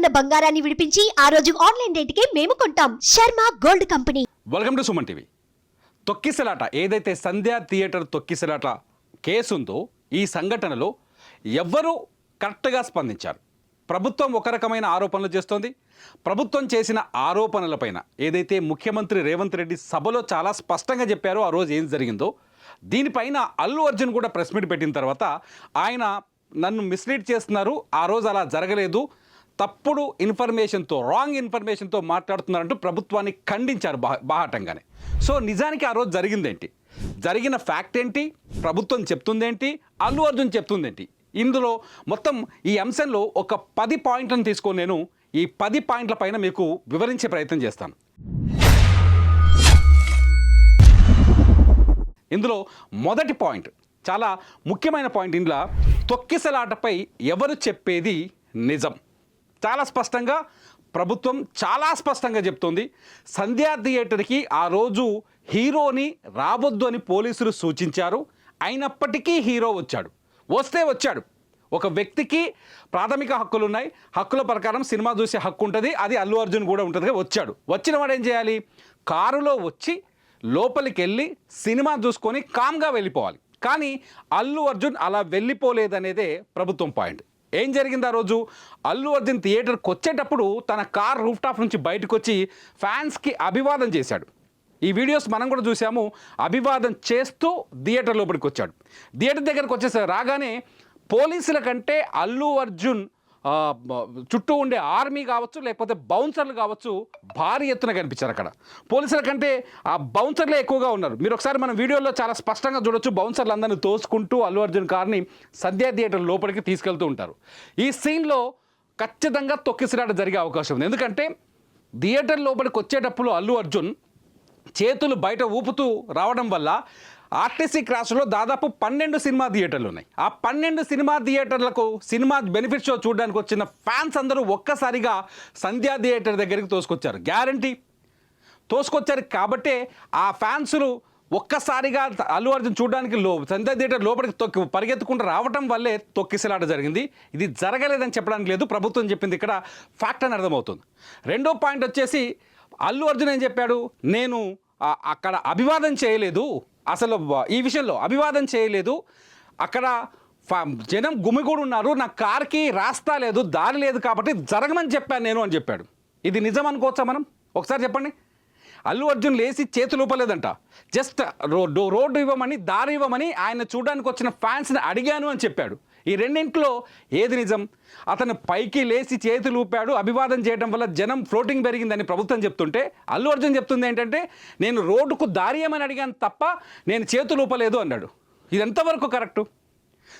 ఉన్న బంగారాన్ని విడిపించి ఆ రోజు ఆన్లైన్ రేటుకే మేము కొంటాం. Sharma gold company. Welcome to Suman TV తొక్కిసలాట ఏదైతే సంధ్యా థియేటర్ తొక్కిసలాట కేసు ఉందో ఈ సంఘటనలో ఎవ్వరూ కరెక్ట్గా స్పందించారు. ప్రభుత్వం ఒక రకమైన ఆరోపణలు చేస్తోంది. ప్రభుత్వం చేసిన ఆరోపణలపైన ఏదైతే ముఖ్యమంత్రి రేవంత్ రెడ్డి సభలో చాలా స్పష్టంగా చెప్పారో ఆ రోజు ఏం జరిగిందో దీనిపైన అల్లు అర్జున్ కూడా ప్రెస్ మీట్ పెట్టిన తర్వాత ఆయన నన్ను మిస్లీడ్ చేస్తున్నారు ఆ రోజు అలా జరగలేదు తప్పుడు ఇన్ఫర్మేషన్తో రాంగ్ ఇన్ఫర్మేషన్తో మాట్లాడుతున్నారంటూ ప్రభుత్వాన్ని ఖండించారు బా బాహాటంగానే. సో నిజానికి ఆ రోజు జరిగిందేంటి? జరిగిన ఫ్యాక్ట్ ఏంటి ప్రభుత్వం చెప్తుందేంటి? అల్లు అర్జున్ చెప్తుందేంటి? ఇందులో మొత్తం ఈ అంశంలో ఒక పది పాయింట్లను తీసుకొని నేను ఈ పది పాయింట్ల పైన మీకు వివరించే ప్రయత్నం చేస్తాను. ఇందులో మొదటి పాయింట్ చాలా ముఖ్యమైన పాయింట్ ఇందులో తొక్కిసలాటపై ఎవరు చెప్పేది నిజం? చాలా స్పష్టంగా ప్రభుత్వం చాలా స్పష్టంగా చెప్తోంది. సంధ్యా థియేటర్కి ఆ రోజు హీరోని రావద్దు అని పోలీసులు సూచించారు. అయినప్పటికీ హీరో వచ్చాడు. వస్తే వచ్చాడు. ఒక వ్యక్తికి ప్రాథమిక హక్కులు ఉన్నాయి హక్కుల ప్రకారం సినిమా చూసే హక్కు ఉంటుంది. అది అల్లు అర్జున్ కూడా ఉంటుంది వచ్చాడు. వచ్చిన వాడు ఏం చేయాలి? కారులో వచ్చి లోపలికి వెళ్ళి సినిమా చూసుకొని కామ్గా వెళ్ళిపోవాలి. కానీ అల్లు అర్జున్ అలా వెళ్ళిపోలేదనేదే ప్రభుత్వం పాయింట్. ఏం జరిగింది ఆ రోజు? అల్లు అర్జున్ థియేటర్కి వచ్చేటప్పుడు తన కార్ రూఫ్ టాప్ నుంచి బయటకు వచ్చి ఫ్యాన్స్కి అభివాదం చేశాడు. ఈ వీడియోస్ మనం కూడా చూసాము. అభివాదం చేస్తూ థియేటర్ లోపలికి వచ్చాడు థియేటర్ దగ్గరకు వచ్చేసరి రాగానే పోలీసుల కంటే అల్లు అర్జున్ చుట్టూ ఉండే ఆర్మీ కావచ్చు లేకపోతే బౌన్సర్లు కావచ్చు భారీ ఎత్తున కనిపించారు అక్కడ. పోలీసుల కంటే ఆ బౌన్సర్లే ఎక్కువగా ఉన్నారు. మీరు ఒకసారి మన వీడియోలో చాలా స్పష్టంగా చూడొచ్చు బౌన్సర్లు అందరినీ తోసుకుంటూ అల్లు అర్జున్ కార్ని సద్యా థియేటర్ లోపలికి తీసుకెళ్తూ ఉంటారు. ఈ సీన్లో ఖచ్చితంగా తొక్కిసిరాట జరిగే అవకాశం ఉంది. ఎందుకంటే థియేటర్ లోపలికి వచ్చేటప్పుడు అల్లు అర్జున్ చేతులు బయట ఊపుతూ రావడం వల్ల ఆర్టీసీ క్రాస్లో దాదాపు పన్నెండు సినిమా థియేటర్లు ఉన్నాయి. ఆ పన్నెండు సినిమా థియేటర్లకు సినిమా బెనిఫిట్ షో చూడడానికి వచ్చిన ఫ్యాన్స్ అందరూ ఒక్కసారిగా సంధ్యా థియేటర్ దగ్గరికి తోసుకొచ్చారు. గ్యారంటీ. తోసుకొచ్చారు కాబట్టే ఆ ఫ్యాన్సులు ఒక్కసారిగా అల్లు అర్జున్ చూడడానికి లో సంధ్యా థియేటర్ లోపలికి తొక్కి పరిగెత్తుకుంటూ రావటం వల్లే తొక్కిసలాట జరిగింది. ఇది జరగలేదని చెప్పడానికి లేదు. ప్రభుత్వం చెప్పింది ఇక్కడ ఫ్యాక్ట్ అని అర్థమవుతుంది. రెండో పాయింట్ వచ్చేసి అల్లు అర్జున్ ఏం చెప్పాడు? నేను అక్కడ అభివాదం చేయలేదు. అసలు ఈ విషయంలో అభివాదం చేయలేదు. అక్కడ జనం గుమిగూడు ఉన్నారు నా కార్కి రాస్తా లేదు దారి లేదు కాబట్టి జరగమని చెప్పాను నేను అని చెప్పాడు. ఇది నిజం అనుకోవచ్చా మనం? ఒకసారి చెప్పండి. అల్లు అర్జున్ లేచి చేతులు ఊపలేదంట. జస్ట్ రోడ్డు రోడ్డు ఇవ్వమని దారి ఇవ్వమని ఆయన చూడడానికి వచ్చిన ఫ్యాన్స్ని అడిగాను అని చెప్పాడు. ఈ రెండింట్లో ఏది నిజం? అతను పైకి లేచి చేతులు ఊపాడు అభివాదం చేయడం వల్ల జనం ఫ్లోటింగ్ పెరిగిందని ప్రభుత్వం చెప్తుంటే అల్లు అర్జున్ చెప్తుంది ఏంటంటే నేను రోడ్డుకు దారి ఏమని అడిగాను తప్ప నేను చేతులు ఊపలేదు అన్నాడు. ఇది ఎంతవరకు కరెక్టు?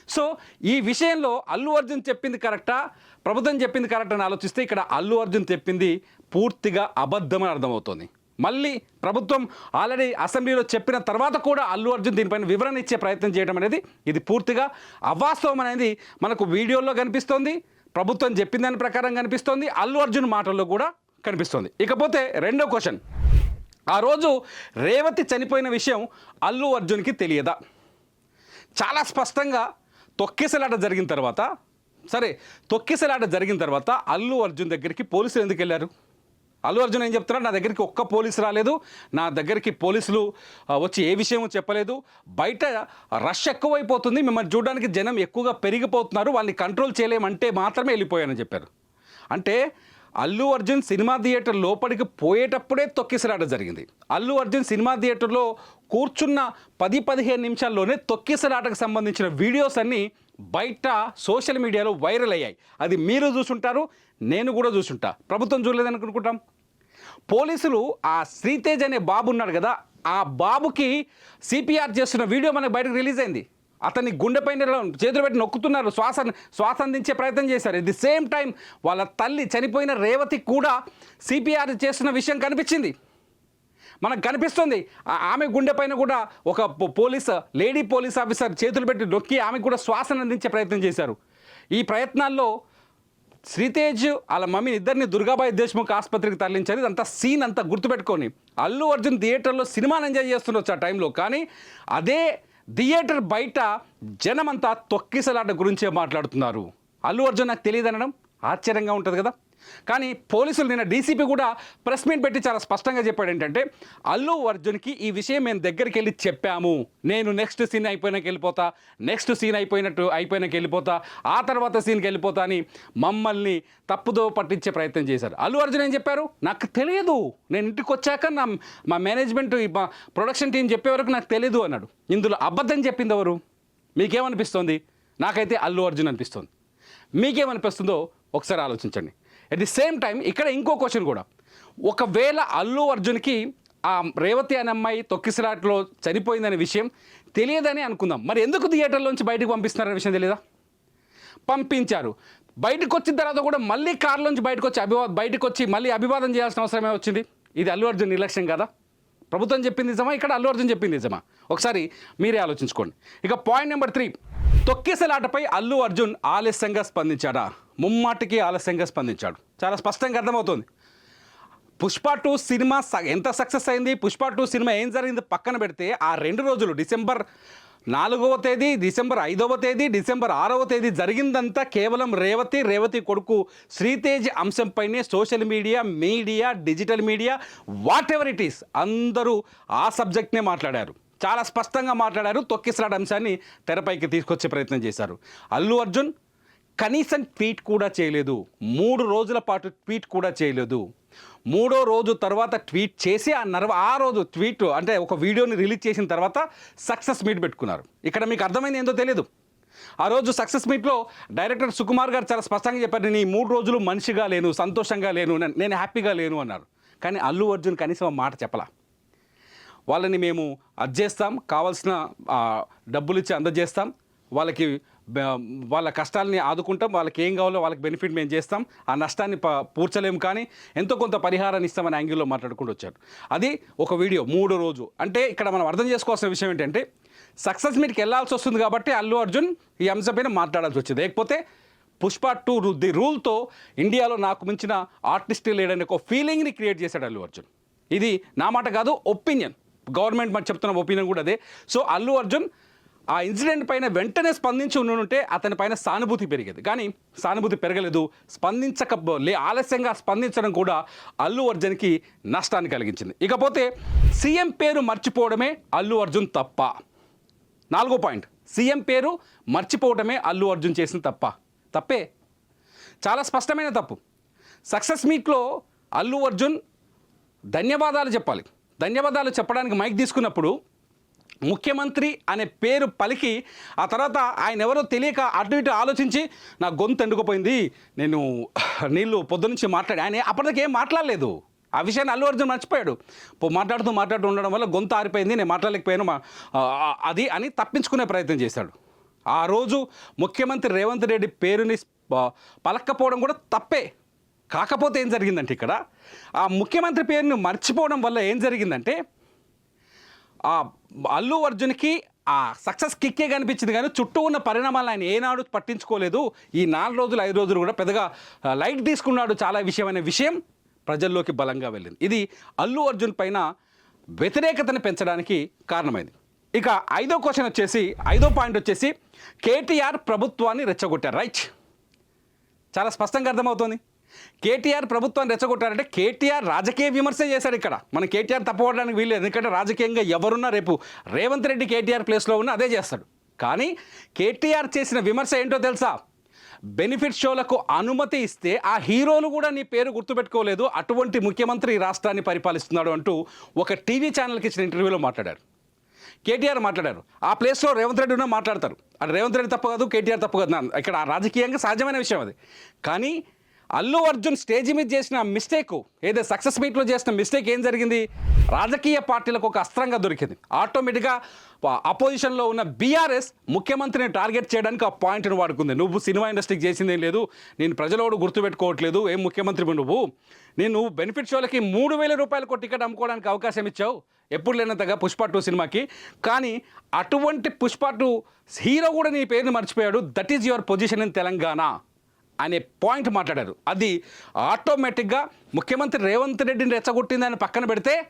సో ఈ విషయంలో అల్లు అర్జున్ చెప్పింది కరెక్టా? ప్రభుత్వం చెప్పింది కరెక్ట్ అని ఆలోచిస్తే ఇక్కడ అల్లు అర్జున్ చెప్పింది పూర్తిగా అబద్ధమని అర్థమవుతుంది. మళ్ళీ ప్రభుత్వం ఆల్రెడీ అసెంబ్లీలో చెప్పిన తర్వాత కూడా అల్లు అర్జున్ దీనిపైన వివరణ ఇచ్చే ప్రయత్నం చేయడం అనేది ఇది పూర్తిగా అవాస్తవం అనేది మనకు వీడియోలో కనిపిస్తోంది. ప్రభుత్వం చెప్పిన దాని ప్రకారం కనిపిస్తోంది. అల్లు అర్జున్ మాటల్లో కూడా కనిపిస్తోంది. ఇకపోతే రెండో క్వశ్చన్. ఆ రోజు రేవతి చనిపోయిన విషయం అల్లు అర్జున్కి తెలియదా? చాలా స్పష్టంగా తొక్కిసలాట జరిగిన తర్వాత సరే తొక్కిసలాట జరిగిన తర్వాత అల్లు అర్జున్ దగ్గరికి పోలీసులు ఎందుకు వెళ్ళారు? అల్లు అర్జున్ ఏం చెప్తున్నాడు? నా దగ్గరికి ఒక్క పోలీసు రాలేదు. నా దగ్గరికి పోలీసులు వచ్చి ఏ విషయం చెప్పలేదు. బయట రష్ ఎక్కువైపోతుంది. మిమ్మల్ని చూడడానికి జనం ఎక్కువగా పెరిగిపోతున్నారు. వాళ్ళని కంట్రోల్ చేయలేమంటే మాత్రమే వెళ్ళిపోయానని చెప్పారు. అంటే అల్లు అర్జున్ సినిమా థియేటర్ లోపలికి పోయేటప్పుడే తొక్కిసలాట జరిగింది. అల్లు అర్జున్ సినిమా థియేటర్లో కూర్చున్న పది పదిహేను నిమిషాల్లోనే తొక్కిసలాటకు సంబంధించిన వీడియోస్ అన్నీ బయట సోషల్ మీడియాలో వైరల్ అయ్యాయి. అది మీరు చూసుంటారు నేను కూడా చూసుంటా. ప్రభుత్వం చూడలేదని అనుకుంటాం పోలీసులు ఆ శ్రీతేజ్ అనే బాబు ఉన్నాడు కదా ఆ బాబుకి సిపిఆర్ చేస్తున్న వీడియో మనకు బయటకు రిలీజ్ అయింది. అతన్ని గుండెపైన చేతులు పెట్టి నొక్కుతున్నారు శ్వాస శ్వాస అందించే ప్రయత్నం చేశారు. ఎట్ ది సేమ్ టైం వాళ్ళ తల్లి చనిపోయిన రేవతి కూడా సిపిఆర్ చేస్తున్న విషయం కనిపించింది. మనకు కనిపిస్తుంది ఆ- ఆమె గుండె పైన కూడా ఒక పోలీస్ లేడీ పోలీస్ ఆఫీసర్ చేతులు పెట్టి నొక్కి ఆమెకు కూడా శ్వాసను అందించే ప్రయత్నం చేశారు. ఈ ప్రయత్నాల్లో శ్రీతేజ్ వాళ్ళ మమ్మీ ఇద్దరిని దుర్గాబాయి దేశ్ముఖ్ ఆసుపత్రికి తరలించారు. ఇదంతా సీన్ అంతా గుర్తుపెట్టుకొని. అల్లు అర్జున్ థియేటర్లో సినిమాని ఎంజాయ్ చేస్తుండొచ్చు ఆ టైంలో. కానీ అదే థియేటర్ బయట జనమంతా తొక్కిసలాట గురించే మాట్లాడుతున్నారు. అల్లు అర్జున్ నాకు తెలియదనడం ఆశ్చర్యంగా ఉంటుంది కదా. కానీ పోలీసులు నిన్న డీసీపీ కూడా ప్రెస్ మీట్ పెట్టి చాలా స్పష్టంగా చెప్పాడు ఏంటంటే అల్లు అర్జున్కి ఈ విషయం మేము దగ్గరికి వెళ్ళి చెప్పాము. నేను నెక్స్ట్ సీన్ అయిపోయినాక వెళ్ళిపోతా. నెక్స్ట్ సీన్ అయిపోయినట్టు అయిపోయినాక వెళ్ళిపోతా. ఆ తర్వాత సీన్కి వెళ్ళిపోతా అని మమ్మల్ని తప్పుదో పట్టించే ప్రయత్నం చేశారు. అల్లు అర్జున్ ఏం చెప్పారు? నాకు తెలియదు. నేను ఇంటికి వచ్చాక నా మా మేనేజ్మెంట్ మా ప్రొడక్షన్ టీం చెప్పే వరకు నాకు తెలియదు అన్నాడు. ఇందులో అబద్ధం చెప్పింది ఎవరు? మీకేమనిపిస్తుంది? నాకైతే అల్లు అర్జున్ అనిపిస్తుంది. మీకేమనిపిస్తుందో ఒకసారి ఆలోచించండి. అట్ ది సేమ్ టైం ఇక్కడ ఇంకో క్వశ్చన్ కూడా. ఒకవేళ అల్లు అర్జున్కి ఆ రేవతి అనే అమ్మాయి తొక్కిసలాట్లో చనిపోయిందనే విషయం తెలియదని అనుకుందాం. మరి ఎందుకు థియేటర్లోంచి బయటకు పంపిస్తున్నారనే విషయం తెలియదా పంపించారు. బయటకు వచ్చిన తర్వాత కూడా మళ్ళీ కారులోంచి బయటకు వచ్చి అభివా బయటకు వచ్చి మళ్ళీ అభివాదం చేయాల్సిన అవసరమే వచ్చింది? ఇది అల్లు అర్జున్ నిర్లక్ష్యం కదా? ప్రభుత్వం చెప్పింది నిజమా? ఇక్కడ అల్లు అర్జున్ చెప్పింది నిజమా? ఒకసారి మీరే ఆలోచించుకోండి. ఇక పాయింట్ నెంబర్ త్రీ తొక్కిసలాటపై అల్లు అర్జున్ ఆలస్యంగా స్పందించాడా? ముమ్మాటికి ఆలస్యంగా స్పందించాడు. చాలా స్పష్టంగా అర్థమవుతుంది. పుష్ప టూ సినిమా స- ఎంత సక్సెస్ అయింది? పుష్ప టూ సినిమా ఏం జరిగింది పక్కన పెడితే ఆ రెండు రోజులు డిసెంబర్ నాలుగవ తేదీ డిసెంబర్ ఐదవ తేదీ డిసెంబర్ ఆరవ తేదీ జరిగిందంతా కేవలం రేవతి రేవతి కొడుకు Sritej అంశంపైనే social media media digital media whatever it is అందరూ ఆ సబ్జెక్ట్నే మాట్లాడారు. చాలా స్పష్టంగా మాట్లాడారు తొక్కిసలాడ అంశాన్ని తెరపైకి తీసుకొచ్చే ప్రయత్నం చేశారు. అల్లు అర్జున్ కనీసం ట్వీట్ కూడా చేయలేదు. మూడు రోజుల పాటు ట్వీట్ కూడా చేయలేదు. మూడో రోజు తర్వాత ట్వీట్ చేసి ఆ నర్వ ఆ రోజు ట్వీట్ అంటే ఒక వీడియోని రిలీజ్ చేసిన తర్వాత సక్సెస్ మీట్ పెట్టుకున్నారు. ఇక్కడ మీకు అర్థమైంది ఏందో తెలియదు ఆ రోజు సక్సెస్ మీట్లో డైరెక్టర్ సుకుమార్ గారు చాలా స్పష్టంగా చెప్పారు నేను ఈ మూడు రోజులు మనిషిగా లేను సంతోషంగా లేను నేను- హ్యాపీగా లేను అన్నారు. కానీ అల్లు అర్జున్ కనీసం ఆ మాట చెప్పలా. వాళ్ళని మేము అర్జేస్తాం చేస్తాం కావాల్సిన డబ్బులు ఇచ్చి అందజేస్తాం వాళ్ళకి వాళ్ళ కష్టాలని ఆదుకుంటాం వాళ్ళకి ఏం కావాలో వాళ్ళకి బెనిఫిట్ మేము చేస్తాం ఆ నష్టాన్ని ప పూడ్చలేము కానీ ఎంతో కొంత పరిహారాన్ని ఇస్తామని యాంగిల్లో మాట్లాడుకుంటూ వచ్చారు. అది ఒక వీడియో మూడో రోజు. అంటే ఇక్కడ మనం అర్థం చేసుకోవాల్సిన విషయం ఏంటంటే సక్సెస్ మీట్కి వెళ్ళాల్సి వస్తుంది కాబట్టి అల్లు అర్జున్ ఈ అంశంపైన మాట్లాడాల్సి వచ్చింది. లేకపోతే పుష్ప టూ ది రూల్తో ఇండియాలో నాకు మించిన ఆర్టిస్ట్ లేడని ఒక ఫీలింగ్ని క్రియేట్ చేశాడు అల్లు అర్జున్. ఇది నా మాట కాదు ఒపీనియన్. గవర్నమెంట్ మరి చెప్తున్న ఒపీనియన్ కూడా అదే. సో అల్లు అర్జున్ ఆ ఇన్సిడెంట్ పైన వెంటనే స్పందించి ఉంటే అతని పైన సానుభూతి పెరిగేది. కానీ సానుభూతి పెరగలేదు. స్పందించక ఆలస్యంగా స్పందించడం కూడా అల్లు అర్జున్కి నష్టాన్ని కలిగించింది. ఇకపోతే సీఎం పేరు మర్చిపోవడమే అల్లు అర్జున్ తప్ప. నాలుగో పాయింట్. సీఎం పేరు మర్చిపోవడమే అల్లు అర్జున్ చేసిన తప్ప. తప్పే? చాలా స్పష్టమైన తప్పు. సక్సెస్ మీట్లో అల్లు అర్జున్ ధన్యవాదాలు చెప్పాలి. ధన్యవాదాలు చెప్పడానికి మైక్ తీసుకున్నప్పుడు ముఖ్యమంత్రి అనే పేరు పలికి ఆ తర్వాత ఆయన ఎవరో తెలియక అటు ఇటు ఆలోచించి నా గొంతు ఎండుకుపోయింది నేను నీళ్ళు పొద్దునుంచి మాట్లాడి ఆయన అప్పటికి ఏం మాట్లాడలేదు. ఆ విషయాన్ని అల్లు అర్జున్ మర్చిపోయాడు. మాట్లాడుతూ మాట్లాడుతూ ఉండడం వల్ల గొంతు ఆరిపోయింది నేను మాట్లాడలేకపోయాను మా- అది అని తప్పించుకునే ప్రయత్నం చేశాడు. ఆ రోజు ముఖ్యమంత్రి రేవంత్ రెడ్డి పేరుని పలక్కపోవడం కూడా తప్పే. కాకపోతే ఏం జరిగిందంటే ఇక్కడ ఆ ముఖ్యమంత్రి పేరుని మర్చిపోవడం వల్ల ఏం జరిగిందంటే అల్లు అర్జున్కి ఆ సక్సెస్ కిక్కే కనిపించింది కానీ చుట్టూ ఉన్న పరిణామాలు ఆయన ఏనాడు పట్టించుకోలేదు. ఈ నాలుగు రోజులు ఐదు రోజులు కూడా పెద్దగా లైట్ తీసుకున్నాడు చాలా విషయం అనే విషయం ప్రజల్లోకి బలంగా వెళ్ళింది. ఇది అల్లు అర్జున్ పైన వ్యతిరేకతను పెంచడానికి కారణమైంది. ఇక ఐదో క్వశ్చన్ వచ్చేసి ఐదో పాయింట్ వచ్చేసి కేటీఆర్ ప్రభుత్వాన్ని రెచ్చగొట్టారు. రైట్. చాలా స్పష్టంగా అర్థమవుతోంది. కేటీఆర్ ప్రభుత్వాన్ని రెచ్చగొట్టారంటే కేటీఆర్ రాజకీయ విమర్శ చేశారు ఇక్కడ. మనం కేటీఆర్ తప్పవడానికి వీల్లేదు. ఎందుకంటే రాజకీయంగా ఎవరున్నా రేపు రేవంత్ రెడ్డి కేటీఆర్ ప్లేస్లో ఉన్న అదే చేస్తాడు. కానీ కేటీఆర్ చేసిన విమర్శ ఏంటో తెలుసా? బెనిఫిట్ షోలకు అనుమతి ఇస్తే ఆ హీరోలు కూడా నీ పేరు గుర్తుపెట్టుకోలేదు. అటువంటి ముఖ్యమంత్రి ఈ రాష్ట్రాన్ని పరిపాలిస్తున్నాడు అంటూ ఒక టీవీ ఛానల్కి ఇచ్చిన ఇంటర్వ్యూలో మాట్లాడారు. కేటీఆర్ మాట్లాడారు. ఆ ప్లేస్లో రేవంత్ రెడ్డి ఉన్నా మాట్లాడతారు. అది రేవంత్ రెడ్డి తప్పు కాదు కేటీఆర్ తప్పు కాదు. ఇక్కడ రాజకీయంగా సహజమైన విషయం అది. కానీ అల్లు అర్జున్ స్టేజ్ మీద చేసిన మిస్టేక్ ఏదో సక్సెస్ మీట్లో చేసిన మిస్టేక్ ఏం జరిగింది? రాజకీయ పార్టీలకు ఒక అస్త్రంగా దొరికింది. ఆటోమేటిక్గా అపోజిషన్లో ఉన్న బీఆర్ఎస్ ముఖ్యమంత్రిని టార్గెట్ చేయడానికి ఆ పాయింట్ని వాడుకుంది. నువ్వు సినిమా ఇండస్ట్రీకి చేసిందేం లేదు నేను ప్రజలోడు గుర్తుపెట్టుకోవట్లేదు ఏం ముఖ్యమంత్రి నువ్వు? నేను బెనిఫిట్ షోలకి మూడు వేల రూపాయలకు టికెట్ అమ్ముకోవడానికి అవకాశం ఇచ్చావు. ఎప్పుడు లేనంతగా పుష్ప టూ సినిమాకి. కానీ అటువంటి పుష్ప టూ హీరో కూడా నీ పేరుని మర్చిపోయాడు. That is your position in Telangana. అనే పాయింట్ మాట్లాడారు. అది ఆటోమేటిక్గా ముఖ్యమంత్రి రేవంత్ రెడ్డిని రెచ్చగొట్టిందని పక్కన పెడితే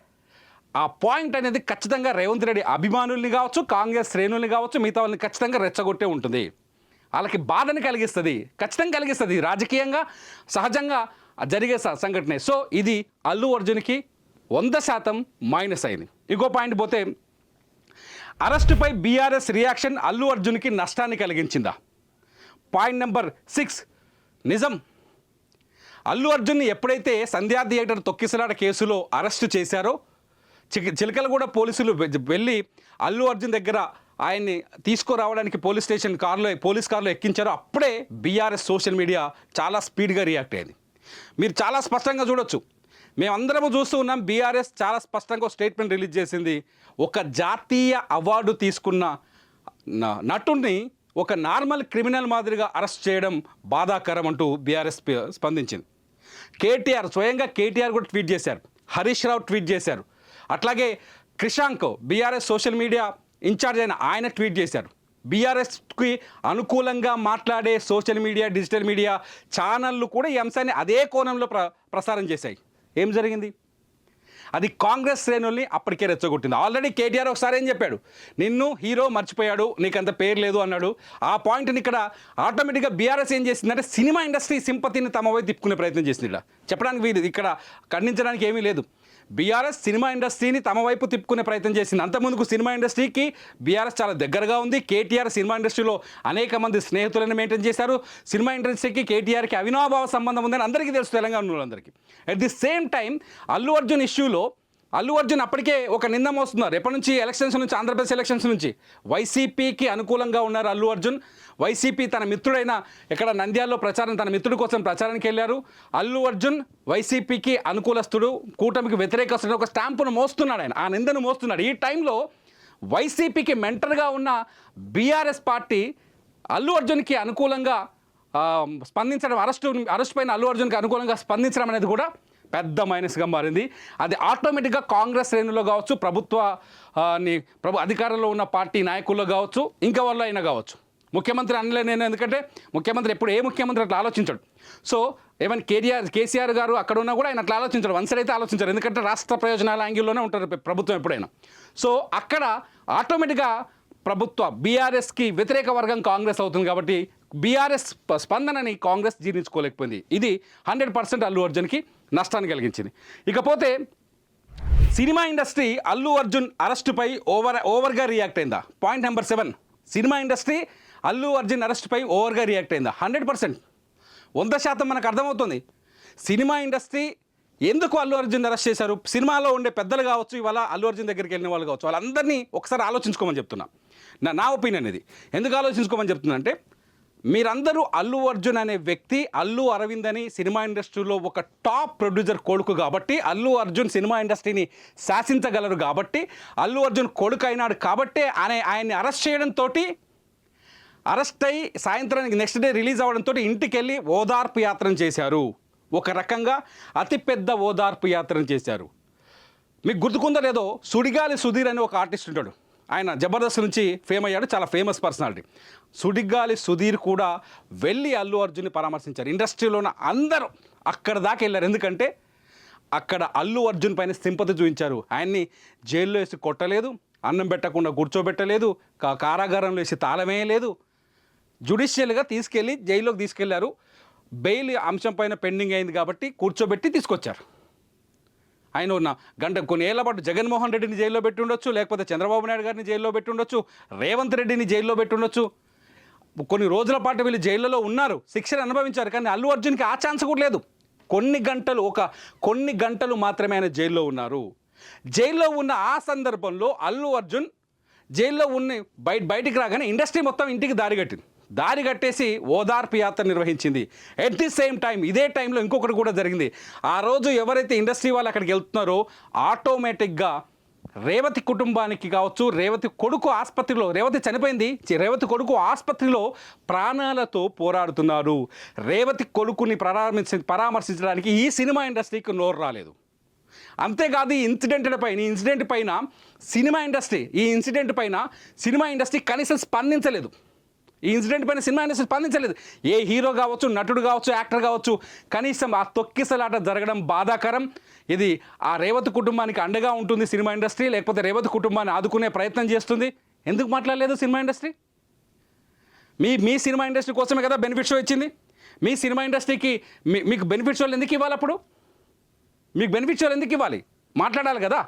ఆ పాయింట్ అనేది ఖచ్చితంగా రేవంత్ రెడ్డి అభిమానుల్ని కావచ్చు కాంగ్రెస్ శ్రేణుల్ని కావచ్చు మిగతా వాళ్ళని ఖచ్చితంగా రెచ్చగొట్టే ఉంటుంది. వాళ్ళకి బాధని కలిగిస్తుంది ఖచ్చితంగా కలిగిస్తుంది. రాజకీయంగా సహజంగా జరిగే స- సంఘటనే. సో ఇది అల్లు అర్జున్కి వంద శాతం మైనస్ అయింది. ఇంకో పాయింట్ పోతే అరెస్టుపై బీఆర్ఎస్ రియాక్షన్ అల్లు అర్జున్కి నష్టాన్ని కలిగించిందా? పాయింట్ నెంబర్ సిక్స్ నిజం. అల్లు అర్జున్ని ఎప్పుడైతే సంధ్యా థియేటర్ తొక్కిసలాట కేసులో అరెస్టు చేశారో చి- చిలకలగూడ పోలీసులు వెళ్ళి అల్లు అర్జున్ దగ్గర ఆయన్ని తీసుకురావడానికి పోలీస్ స్టేషన్ కారులో పోలీస్ కారులో ఎక్కించారో అప్పుడే బీఆర్ఎస్ సోషల్ మీడియా చాలా స్పీడ్గా రియాక్ట్ అయింది. మీరు చాలా స్పష్టంగా చూడొచ్చు. మేమందరము చూస్తూ ఉన్నాం బీఆర్ఎస్ చాలా స్పష్టంగా ఒక స్టేట్మెంట్ రిలీజ్ చేసింది. ఒక జాతీయ అవార్డు తీసుకున్న న- నటుడిని ఒక నార్మల్ క్రిమినల్ మాదిరిగా అరెస్ట్ చేయడం బాధాకరం అంటూ బీఆర్ఎస్ స్పందించింది. కేటీఆర్ స్వయంగా కేటీఆర్ కూడా ట్వీట్ చేశారు. హరీష్ రావు ట్వీట్ చేశారు. అట్లాగే Krishank BRS social media incharge అయిన ఆయన ట్వీట్ చేశారు. బీఆర్ఎస్కి అనుకూలంగా మాట్లాడే సోషల్ మీడియా డిజిటల్ మీడియా ఛానళ్ళు కూడా ఈ అంశాన్ని అదే కోణంలో ప్ర ప్రసారం చేశాయి. ఏం జరిగింది? అది కాంగ్రెస్ శ్రేణుల్ని అప్పటికే రెచ్చగొట్టింది. ఆల్రెడీ కేటీఆర్ ఒకసారి ఏం చెప్పాడు? నిన్ను హీరో మర్చిపోయాడు నీకంత పేరు లేదు అన్నాడు. ఆ పాయింట్ని ఇక్కడ ఆటోమేటిక్గా బీఆర్ఎస్ ఏం చేసిందంటే సినిమా ఇండస్ట్రీ సింపతిని తమ వైపు తిప్పుకునే ప్రయత్నం చేసింది ఇక్కడ చెప్పడానికి వీలు ఇక్కడ ఖండించడానికి ఏమీ లేదు. బీఆర్ఎస్ సినిమా ఇండస్ట్రీని తమ వైపు తిప్పుకునే ప్రయత్నం చేసింది. అంతకుముందుకు సినిమా ఇండస్ట్రీకి బీఆర్ఎస్ చాలా దగ్గరగా ఉంది. కేటీఆర్ సినిమా ఇండస్ట్రీలో అనేక మంది స్నేహితులను మెయింటైన్ చేశారు. సినిమా ఇండస్ట్రీకి కేటీఆర్కి అవినాభావ సంబంధం ఉందని అందరికీ తెలుసు తెలంగాణ అందరికీ at the same time Allu Arjun ఇష్యూలో అల్లు అర్జున్ అప్పటికే ఒక నింద మోస్తున్నారు. ఎప్పటి నుంచి ఎలక్షన్స్ నుంచి ఆంధ్రప్రదేశ్ ఎలక్షన్స్ నుంచి. వైసీపీకి అనుకూలంగా ఉన్నారు అల్లు అర్జున్. వైసీపీ తన మిత్రుడైన ఇక్కడ నంద్యాలలో ప్రచారం తన మిత్రుడి కోసం ప్రచారానికి వెళ్ళారు. అల్లు అర్జున్ వైసీపీకి అనుకూలస్తుడు కూటమికి వ్యతిరేకస్తుడు ఒక స్టాంపును మోస్తున్నాడు ఆయన. ఆ నిందను మోస్తున్నాడు. ఈ టైంలో వైసీపీకి మెంటర్గా ఉన్న బీఆర్ఎస్ పార్టీ అల్లు అర్జున్కి అనుకూలంగా స్పందించడం అరెస్టు అరెస్ట్ పైన అల్లు అర్జున్కి అనుకూలంగా స్పందించడం అనేది కూడా పెద్ద మైనస్గా మారింది. అది ఆటోమేటిక్గా కాంగ్రెస్ శ్రేణుల్లో కావచ్చు ప్రభుత్వ ప్రభు అధికారంలో ఉన్న పార్టీ నాయకుల్లో కావచ్చు ఇంకా వాళ్ళు అయినా కావచ్చు. ముఖ్యమంత్రి అనలే నేను ఎందుకంటే ముఖ్యమంత్రి ఎప్పుడు ఏ ముఖ్యమంత్రి అట్లా ఆలోచించడు. సో ఏమైనా కేటీఆర్ కేసీఆర్ గారు అక్కడ ఉన్నా కూడా ఆయన అట్లా ఆలోచించాడు వన్ సైడ్ అయితే ఆలోచించారు. ఎందుకంటే రాష్ట్ర ప్రయోజనాల యాంగిల్లోనే ఉంటారు ప్రభుత్వం ఎప్పుడైనా. సో అక్కడ ఆటోమేటిక్గా ప్రభుత్వ బీఆర్ఎస్కి వ్యతిరేక వర్గం కాంగ్రెస్ అవుతుంది కాబట్టి బీఆర్ఎస్ స్పందనని కాంగ్రెస్ జీర్ణించుకోలేకపోయింది. ఇది హండ్రెడ్ పర్సెంట్ అల్లు అర్జున్కి నష్టాన్ని కలిగించింది. ఇకపోతే సినిమా ఇండస్ట్రీ అల్లు అర్జున్ అరెస్టుపై ఓవర్ ఓవర్గా రియాక్ట్ అయిందా? Point number seven. Cinema industry Allu Arjun అరెస్టుపై ఓవర్గా రియాక్ట్ అయిందా? Hundred percent. వంద శాతం మనకు అర్థమవుతుంది. సినిమా ఇండస్ట్రీ ఎందుకు అల్లు అర్జున్ అరెస్ట్ చేశారు? సినిమాలో ఉండే పెద్దలు కావచ్చు ఇవాళ అల్లు అర్జున్ దగ్గరికి వెళ్ళిన వాళ్ళు కావచ్చు వాళ్ళందరినీ ఒకసారి ఆలోచించుకోమని చెప్తున్నా. నా నా ఒపీనియన్ ఇది. ఎందుకు ఆలోచించుకోమని చెప్తున్నా అంటే మీరందరూ అల్లు అర్జున్ అనే వ్యక్తి. అల్లు అరవింద్ అని సినిమా ఇండస్ట్రీలో ఒక టాప్ ప్రొడ్యూసర్ కొడుకు కాబట్టి అల్లు అర్జున్ సినిమా ఇండస్ట్రీని శాసించగలరు కాబట్టి అల్లు అర్జున్ కొడుకు అయినాడు కాబట్టే ఆయన ఆయన్ని అరెస్ట్ చేయడంతో అరెస్ట్ అయ్యి సాయంత్రానికి నెక్స్ట్ డే రిలీజ్ అవడంతో ఇంటికి వెళ్ళి ఓదార్పు యాత్రను చేశారు. ఒక రకంగా అతిపెద్ద ఓదార్పు యాత్రను చేశారు. మీకు గుర్తుకుందో లేదో? సుడిగాలి సుధీర్ అని ఒక ఆర్టిస్ట్ ఉంటాడు. ఆయన జబర్దస్త్ నుంచి ఫేమ్ అయ్యాడు చాలా ఫేమస్ పర్సనాలిటీ సుడిగాలి సుధీర్ కూడా వెళ్ళి అల్లు అర్జున్ని పరామర్శించారు. ఇండస్ట్రీలో ఉన్న అందరూ అక్కడ దాకా వెళ్ళారు. ఎందుకంటే అక్కడ అల్లు అర్జున్ పైన సింపతి చూపించారు. ఆయన్ని జైల్లో వేసి కొట్టలేదు అన్నం పెట్టకుండా కూర్చోబెట్టలేదు కా- కారాగారంలో వేసి తాళమేయలేదు జుడిషియల్గా తీసుకెళ్ళి జైల్లోకి తీసుకెళ్ళారు. బెయిల్ అంశం పైన పెండింగ్ అయింది కాబట్టి కూర్చోబెట్టి తీసుకొచ్చారు. ఆయన ఉన్న గంట కొన్ని ఏళ్ళ పాటు జగన్మోహన్ రెడ్డిని జైల్లో పెట్టి ఉండొచ్చు లేకపోతే చంద్రబాబు నాయుడు గారిని జైల్లో పెట్టి ఉండొచ్చు రేవంత్ రెడ్డిని జైల్లో పెట్టి ఉండొచ్చు. కొన్ని రోజుల పాటు వీళ్ళు జైల్లో ఉన్నారు శిక్షను అనుభవించారు కానీ అల్లు అర్జున్కి ఆ ఛాన్స్ కూడా లేదు. కొన్ని గంటలు ఒక కొన్ని గంటలు మాత్రమే ఆయన జైల్లో ఉన్నారు. జైల్లో ఉన్న ఆ సందర్భంలో అల్లు అర్జున్ జైల్లో ఉన్న బయట బయటికి రాగానే ఇండస్ట్రీ మొత్తం ఇంటికి దారి కట్టింది. దారి కట్టేసి ఓదార్పు యాత్ర నిర్వహించింది. ఎట్ ది సేమ్ టైం ఇదే టైంలో ఇంకొకటి కూడా జరిగింది. ఆ రోజు ఎవరైతే ఇండస్ట్రీ వాళ్ళు అక్కడికి వెళ్తున్నారో ఆటోమేటిక్గా రేవతి కుటుంబానికి కావచ్చు రేవతి కొడుకు ఆసుపత్రిలో రేవతి చనిపోయింది రేవతి కొడుకు ఆసుపత్రిలో ప్రాణాలతో పోరాడుతున్నారు. రేవతి కొడుకుని పరామర్శి పరామర్శించడానికి ఈ సినిమా ఇండస్ట్రీకి నోరు రాలేదు. అంతేకాదు ఈ ఇన్సిడెంట్ పైన ఈ ఇన్సిడెంట్ పైన సినిమా ఇండస్ట్రీ ఈ ఇన్సిడెంట్ పైన సినిమా ఇండస్ట్రీ కనీసం స్పందించలేదు. ఈ ఇన్సిడెంట్ పైన సినిమా ఇండస్ట్రీ స్పందించలేదు. ఏ హీరో కావచ్చు నటుడు కావచ్చు యాక్టర్ కావచ్చు కనీసం ఆ తొక్కిసలాట జరగడం బాధాకరం. ఇది ఆ రేవత్ కుటుంబానికి అండగా ఉంటుంది సినిమా ఇండస్ట్రీ లేకపోతే రేవత్ కుటుంబాన్ని ఆదుకునే ప్రయత్నం చేస్తుంది. ఎందుకు మాట్లాడలేదు సినిమా ఇండస్ట్రీ? మీ మీ సినిమా ఇండస్ట్రీ కోసమే కదా బెనిఫిట్ షో ఇచ్చింది? మీ సినిమా ఇండస్ట్రీకి మీ మీకు బెనిఫిట్స్ వాళ్ళు ఎందుకు ఇవ్వాలి అప్పుడు? మీకు బెనిఫిట్స్ వాళ్ళు ఎందుకు ఇవ్వాలి? మాట్లాడాలి కదా.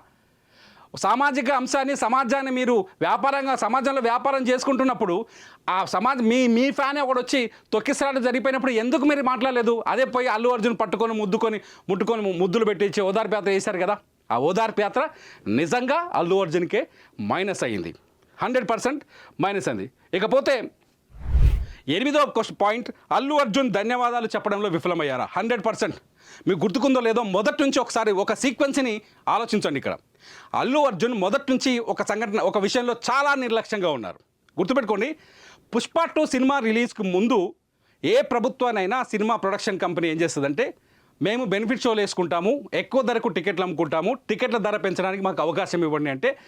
సామాజిక అంశాన్ని సమాజాన్ని మీరు వ్యాపారంగా సమాజంలో వ్యాపారం చేసుకుంటున్నప్పుడు ఆ సమాజ మీ మీ ఫ్యాన్ ఒకడు వచ్చి తొక్కిసలాట జరిగిపోయినప్పుడు ఎందుకు మీరు మాట్లాడలేదు? అదే పోయి అల్లు అర్జున్ పట్టుకొని ముద్దుకొని ముట్టుకొని ముద్దులు పెట్టించి ఓదార్పు యాత్ర చేశారు కదా? ఆ ఓదార్పు యాత్ర నిజంగా అల్లు అర్జున్కే మైనస్ అయ్యింది. హండ్రెడ్ పర్సెంట్ మైనస్ అయింది. ఇకపోతే ఎనిమిదో క్వశ్చన్ పాయింట్ అల్లు అర్జున్ ధన్యవాదాలు చెప్పడంలో విఫలమయ్యారా? Hundred percent. మీకు గుర్తుకుందో లేదో మొదటి నుంచి ఒకసారి ఒక సీక్వెన్స్ని ఆలోచించండి ఇక్కడ. అల్లు అర్జున్ మొదటి నుంచి ఒక సంఘటన ఒక విషయంలో చాలా నిర్లక్ష్యంగా ఉన్నారు. గుర్తుపెట్టుకోండి పుష్ప టూ సినిమా రిలీజ్కి ముందు ఏ ప్రభుత్వానైనా సినిమా ప్రొడక్షన్ కంపెనీ ఏం చేస్తుందంటే మేము బెనిఫిట్ షోలు వేసుకుంటాము ఎక్కువ ధరకు టికెట్లు అమ్ముకుంటాము టికెట్ల ధర పెంచడానికి మాకు అవకాశం ఇవ్వండి అంటే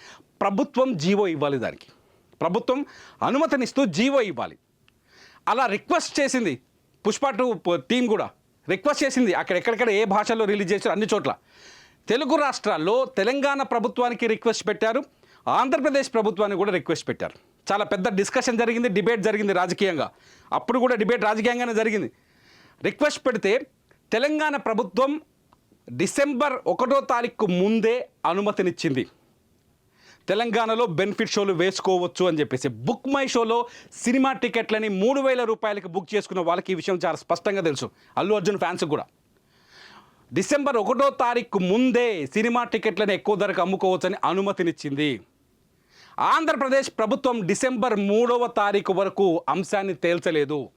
ప్రభుత్వం జీవో ఇవ్వాలి దానికి. ప్రభుత్వం అనుమతినిస్తూ జీవో ఇవ్వాలి. అలా రిక్వెస్ట్ చేసింది పుష్ప టూ టీం కూడా. రిక్వెస్ట్ చేసింది. అక్కడ ఎక్కడెక్కడ ఏ భాషలో రిలీజ్ చేశారు అన్ని చోట్ల. తెలుగు రాష్ట్రాల్లో తెలంగాణ ప్రభుత్వానికి రిక్వెస్ట్ పెట్టారు. ఆంధ్రప్రదేశ్ ప్రభుత్వానికి కూడా రిక్వెస్ట్ పెట్టారు. చాలా పెద్ద డిస్కషన్ జరిగింది డిబేట్ జరిగింది రాజకీయంగా. అప్పుడు కూడా డిబేట్ రాజకీయంగానే జరిగింది. రిక్వెస్ట్ పెడితే తెలంగాణ ప్రభుత్వం డిసెంబర్ ఒకటో తారీఖు ముందే అనుమతినిచ్చింది. తెలంగాణలో బెనిఫిట్ షోలు వేసుకోవచ్చు అని చెప్పేసి. బుక్ మై షోలో సినిమా టికెట్లని మూడు వేల రూపాయలకి బుక్ చేసుకున్న వాళ్ళకి ఈ విషయం చాలా స్పష్టంగా తెలుసు. అల్లు అర్జున్ ఫ్యాన్స్ కూడా. డిసెంబర్ ఒకటో తారీఖు ముందే సినిమా టికెట్లను ఎక్కువ ధరకు అమ్ముకోవచ్చని అనుమతినిచ్చింది. ఆంధ్రప్రదేశ్ ప్రభుత్వం డిసెంబర్ మూడవ తారీఖు వరకు అంశాన్ని తేల్చలేదు.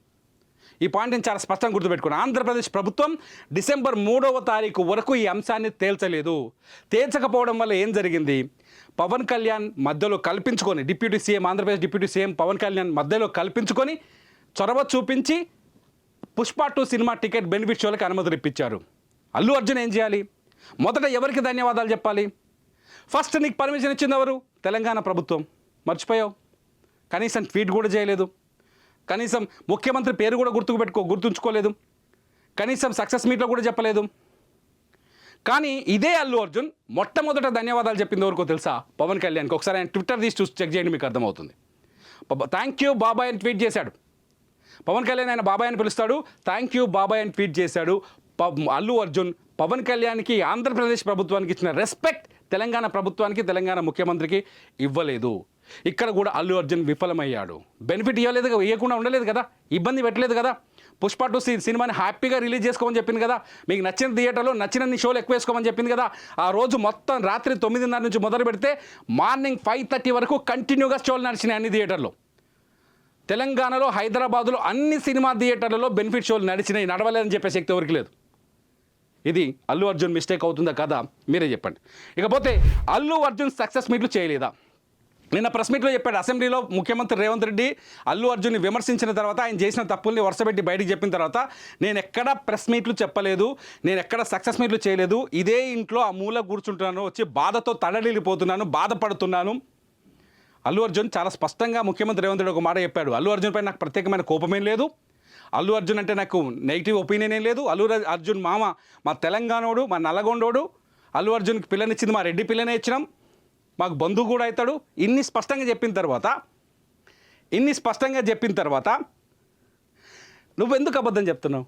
ఈ పాయింట్ నేను చాలా స్పష్టంగా గుర్తుపెట్టుకున్నాను ఆంధ్రప్రదేశ్ ప్రభుత్వం డిసెంబర్ మూడవ తారీఖు వరకు ఈ అంశాన్ని తేల్చలేదు. తేల్చకపోవడం వల్ల ఏం జరిగింది? పవన్ కళ్యాణ్ మధ్యలో కల్పించుకొని deputy CM Andhra Pradesh deputy CM Pawan Kalyan మధ్యలో కల్పించుకొని చొరవ చూపించి Pushpa two cinema ticket benefit షోలకు అనుమతులు ఇప్పించారు. అల్లు అర్జున్ ఏం చేయాలి? మొదట ఎవరికి ధన్యవాదాలు చెప్పాలి? ఫస్ట్ నీకు పర్మిషన్ ఇచ్చింది ఎవరు? తెలంగాణ ప్రభుత్వం. మర్చిపోయావు. కనీసం ట్వీట్ కూడా చేయలేదు. కనీసం ముఖ్యమంత్రి పేరు కూడా గుర్తుకు పెట్టుకో గుర్తుంచుకోలేదు. కనీసం సక్సెస్ మీట్లో కూడా చెప్పలేదు. కానీ ఇదే అల్లు అర్జున్ మొట్టమొదట ధన్యవాదాలు చెప్పింది ఎవరికో తెలుసా? పవన్ కళ్యాణ్కి. ఒకసారి ఆయన ట్విట్టర్ తీసి చూసి చెక్ చేయండి మీకు అర్థమవుతుంది. థ్యాంక్ యూ బాబాయ్ అని ట్వీట్ చేశాడు. పవన్ కళ్యాణ్ ఆయన బాబాయ్ అని పిలుస్తాడు. థ్యాంక్ యూ బాబాయ్ అని ట్వీట్ చేశాడు. ప- అల్లు అర్జున్ పవన్ కళ్యాణ్కి ఆంధ్రప్రదేశ్ ప్రభుత్వానికి ఇచ్చిన రెస్పెక్ట్ తెలంగాణ ప్రభుత్వానికి తెలంగాణ ముఖ్యమంత్రికి ఇవ్వలేదు. ఇక్కడ కూడా అల్లు అర్జున్ విఫలమయ్యాడు. బెనిఫిట్ ఇవ్వలేదు ఇవ్వకుండా ఉండలేదు కదా ఇబ్బంది పెట్టలేదు కదా. పుష్ప టూ సీన్ సినిమాని హ్యాపీగా రిలీజ్ చేసుకోమని చెప్పింది కదా. మీకు నచ్చిన థియేటర్లో నచ్చినన్ని షోలు ఎక్కువ వేసుకోమని చెప్పింది కదా. ఆ రోజు మొత్తం రాత్రి తొమ్మిదిన్నర నుంచి మొదలు పెడితే మార్నింగ్ ఫైవ్ థర్టీ వరకు కంటిన్యూగా షోలు నడిచినాయి అన్ని థియేటర్లో. తెలంగాణలో హైదరాబాదులో అన్ని సినిమా థియేటర్లలో బెనిఫిట్ షోలు నడిచినాయి నడవలేదని చెప్పే శక్తి ఎవరికి లేదు. ఇది అల్లు అర్జున్ మిస్టేక్ అవుతుందా కదా? మీరే చెప్పండి. ఇకపోతే అల్లు అర్జున్ సక్సెస్ మీట్లు చేయలేదా? నిన్న ప్రెస్ మీట్లో చెప్పాడు అసెంబ్లీలో ముఖ్యమంత్రి రేవంత్ రెడ్డి అల్లు అర్జున్ని విమర్శించిన తర్వాత ఆయన చేసిన తప్పుల్ని వరుసపెట్టి బయటికి చెప్పిన తర్వాత నేను ఎక్కడ ప్రెస్ మీట్లు చెప్పలేదు నేను ఎక్కడ సక్సెస్ మీట్లు చేయలేదు ఇదే ఇంట్లో ఆ మూల కూర్చుంటున్నాను వచ్చి బాధతో తడలిపోతున్నాను బాధపడుతున్నాను. అల్లు అర్జున్ చాలా స్పష్టంగా ముఖ్యమంత్రి రేవంత్ రెడ్డి ఒక మాట చెప్పాడు అల్లు అర్జున్ పై నాకు ప్రత్యేకమైన కోపమేం లేదు అల్లు అర్జున్ అంటే నాకు నెగిటివ్ ఒపీనియన్ ఏం లేదు అల్లు అర్జున్ మామ మా తెలంగాణోడు మా నల్లగొండోడు అల్లు అర్జున్కి పిల్లనిచ్చింది మా రెడ్డి పిల్లనే ఇచ్చినాం మాకు బంధువు కూడా అవుతాడు. ఇన్ని స్పష్టంగా చెప్పిన తర్వాత ఇన్ని స్పష్టంగా చెప్పిన తర్వాత నువ్వు ఎందుకు అబద్ధం చెప్తున్నావు?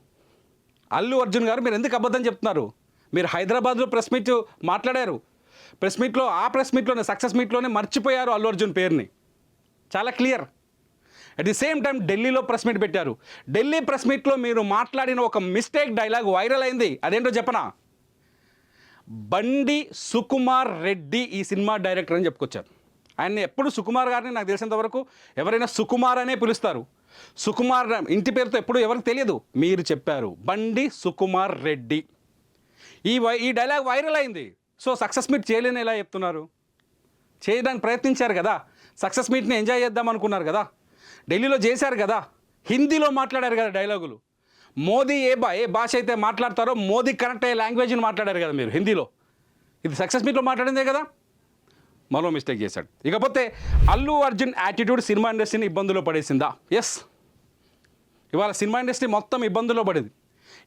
అల్లు అర్జున్ గారు మీరు ఎందుకు అబద్ధం చెప్తున్నారు? మీరు హైదరాబాద్లో ప్రెస్ మీట్ మాట్లాడారు. ప్రెస్ మీట్లో ఆ ప్రెస్ మీట్లోనే సక్సెస్ మీట్లోనే మర్చిపోయారు అల్లు అర్జున్ పేరుని. చాలా clear. At the same time ఢిల్లీలో ప్రెస్ మీట్ పెట్టారు. ఢిల్లీ ప్రెస్ మీట్లో మీరు మాట్లాడిన ఒక మిస్టేక్ డైలాగ్ వైరల్ అయింది. అదేంటో చెప్పనా? బండి సుకుమార్ రెడ్డి ఈ సినిమా డైరెక్టర్ అని చెప్పుకొచ్చారు. ఆయన ఎప్పుడు సుకుమార్ గారిని నాకు తెలిసినంత వరకు ఎవరైనా సుకుమార్ అనే పిలుస్తారు. సుకుమార్ ఇంటి పేరుతో ఎప్పుడు ఎవరికి తెలియదు. మీరు చెప్పారు బండి సుకుమార్ రెడ్డి. ఈ వై ఈ డైలాగ్ వైరల్ అయింది. సో సక్సెస్ మీట్ చేయలేని ఎలా చెప్తున్నారు? చేయడానికి ప్రయత్నించారు కదా. సక్సెస్ మీట్ని ఎంజాయ్ చేద్దాం అనుకున్నారు కదా. ఢిల్లీలో చేశారు కదా. హిందీలో మాట్లాడారు కదా డైలాగులు. మోదీ ఏ బా ఏ భాష అయితే మాట్లాడతారో మోదీ కరెక్ట్ అయ్యే లాంగ్వేజ్ని మాట్లాడారు కదా మీరు హిందీలో. ఇది సక్సెస్ మీట్లో మాట్లాడిందే కదా? మరో మిస్టేక్ చేశాడు. ఇకపోతే అల్లు అర్జున్ యాటిట్యూడ్ సినిమా ఇండస్ట్రీని ఇబ్బందులో పడేసిందా? ఎస్ ఇవాళ సినిమా ఇండస్ట్రీ మొత్తం ఇబ్బందులో పడింది.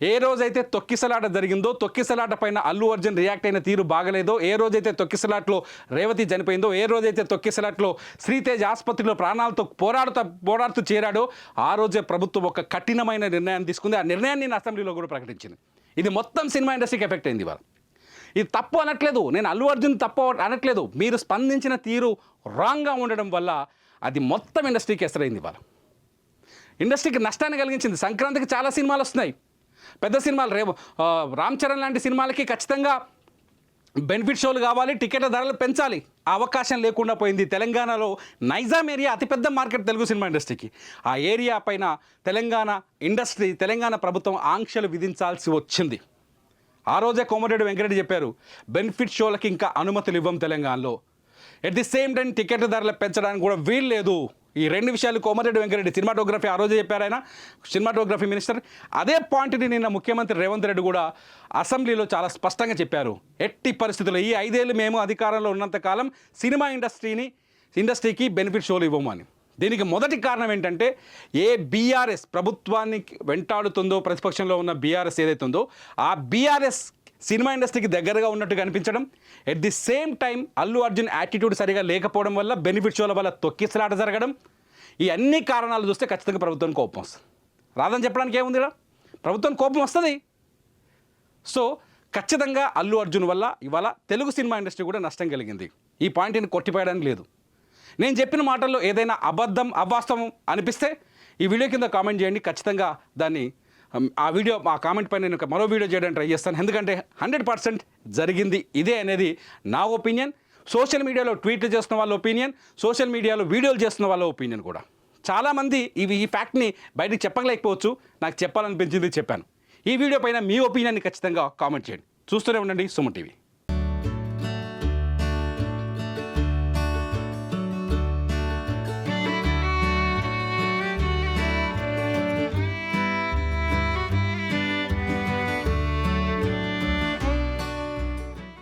ఏ రోజైతే తొక్కిసలాట జరిగిందో తొక్కిసలాట పైన అల్లు అర్జున్ రియాక్ట్ అయిన తీరు బాగలేదో ఏ రోజైతే తొక్కిసలాట్లో రేవతి చనిపోయిందో ఏ రోజైతే తొక్కిసలాట్లో శ్రీతేజ్ ఆసుపత్రిలో ప్రాణాలతో పోరాడుతూ పోరాడుతూ చేరాడో ఆ రోజే ప్రభుత్వం ఒక కఠినమైన నిర్ణయాన్ని తీసుకుంది. ఆ నిర్ణయాన్ని నేను అసెంబ్లీలో కూడా ప్రకటించింది. ఇది మొత్తం సినిమా ఇండస్ట్రీకి ఎఫెక్ట్ అయింది ఇవాళ. ఇది తప్పు అనట్లేదు. నేను అల్లు అర్జున్ తప్పు అనట్లేదు. మీరు స్పందించిన తీరు రాంగ్గా ఉండడం వల్ల అది మొత్తం ఇండస్ట్రీకి ఎసరైంది ఇవాళ. ఇండస్ట్రీకి నష్టాన్ని కలిగించింది. సంక్రాంతికి చాలా సినిమాలు వస్తున్నాయి. పెద్ద సినిమాలు రేపు రామ్ చరణ్ లాంటి సినిమాలకి ఖచ్చితంగా బెనిఫిట్ షోలు కావాలి టికెట్ల ధరలు పెంచాలి. అవకాశం లేకుండా పోయింది. తెలంగాణలో నైజాం ఏరియా అతిపెద్ద మార్కెట్ తెలుగు సినిమా ఇండస్ట్రీకి. ఆ ఏరియా పైన తెలంగాణ ఇండస్ట్రీ తెలంగాణ ప్రభుత్వం ఆంక్షలు విధించాల్సి వచ్చింది. ఆ రోజే కోమటిరెడ్డి వెంకరెడ్డి చెప్పారు బెనిఫిట్ షోలకి ఇంకా అనుమతులు ఇవ్వం తెలంగాణలో. At the same time ticket ధరలు పెంచడానికి కూడా వీలు లేదు ఈ రెండు విషయాలు కోమరెడ్డి వెంకరెడ్డి సినిమాటోగ్రఫీ ఆ రోజే చెప్పారు ఆయన సినిమాటోగ్రఫీ మినిస్టర్. అదే పాయింట్ని నిన్న ముఖ్యమంత్రి రేవంత్ రెడ్డి కూడా అసెంబ్లీలో చాలా స్పష్టంగా చెప్పారు. ఎట్టి పరిస్థితుల్లో ఈ ఐదేళ్ళు మేము అధికారంలో ఉన్నంత కాలం సినిమా ఇండస్ట్రీని ఇండస్ట్రీకి బెనిఫిట్ షోలు ఇవ్వము అని దీనికి మొదటి కారణం ఏంటంటే ఏ బీఆర్ఎస్ ప్రభుత్వాన్ని వెంటాడుతుందో ప్రతిపక్షంలో ఉన్న బీఆర్ఎస్ ఏదైతే ఉందో ఆ బీఆర్ఎస్ సినిమా ఇండస్ట్రీకి దగ్గరగా ఉన్నట్టు కనిపించడం at the same time Allu Arjun attitude సరిగా లేకపోవడం వల్ల బెనిఫిట్ షోల వల్ల తొక్కిసలాట జరగడం ఈ అన్ని కారణాలు చూస్తే ఖచ్చితంగా ప్రభుత్వం కోపం వస్తుంది. రాదని చెప్పడానికి ఏముంది ప్రభుత్వం కోపం వస్తుంది. సో ఖచ్చితంగా అల్లు అర్జున్ వల్ల ఇవాళ తెలుగు సినిమా ఇండస్ట్రీ కూడా నష్టం కలిగింది. ఈ పాయింట్ని కొట్టిపోయడానికి లేదు. నేను చెప్పిన మాటల్లో ఏదైనా అబద్ధం అవాస్తవం అనిపిస్తే ఈ వీడియో కింద కామెంట్ చేయండి. ఖచ్చితంగా దాన్ని ఆ వీడియో ఆ కామెంట్ పైన నేను మరో వీడియో చేయడానికి ట్రై చేస్తాను. ఎందుకంటే హండ్రెడ్ పర్సెంట్ జరిగింది ఇదే అనేది నా ఒపీనియన్. సోషల్ మీడియాలో ట్వీట్లు చేస్తున్న వాళ్ళ ఒపీనియన్ సోషల్ మీడియాలో వీడియోలు చేస్తున్న వాళ్ళ ఒపీనియన్ కూడా. చాలామంది ఇవి ఈ ఫ్యాక్ట్ని బయటకు చెప్పలేకపోవచ్చు. నాకు చెప్పాలనిపించింది చెప్పాను. ఈ వీడియో పైన మీ ఒపీనియన్ని ఖచ్చితంగా కామెంట్ చేయండి. చూస్తూనే ఉండండి సుమ టీవీ.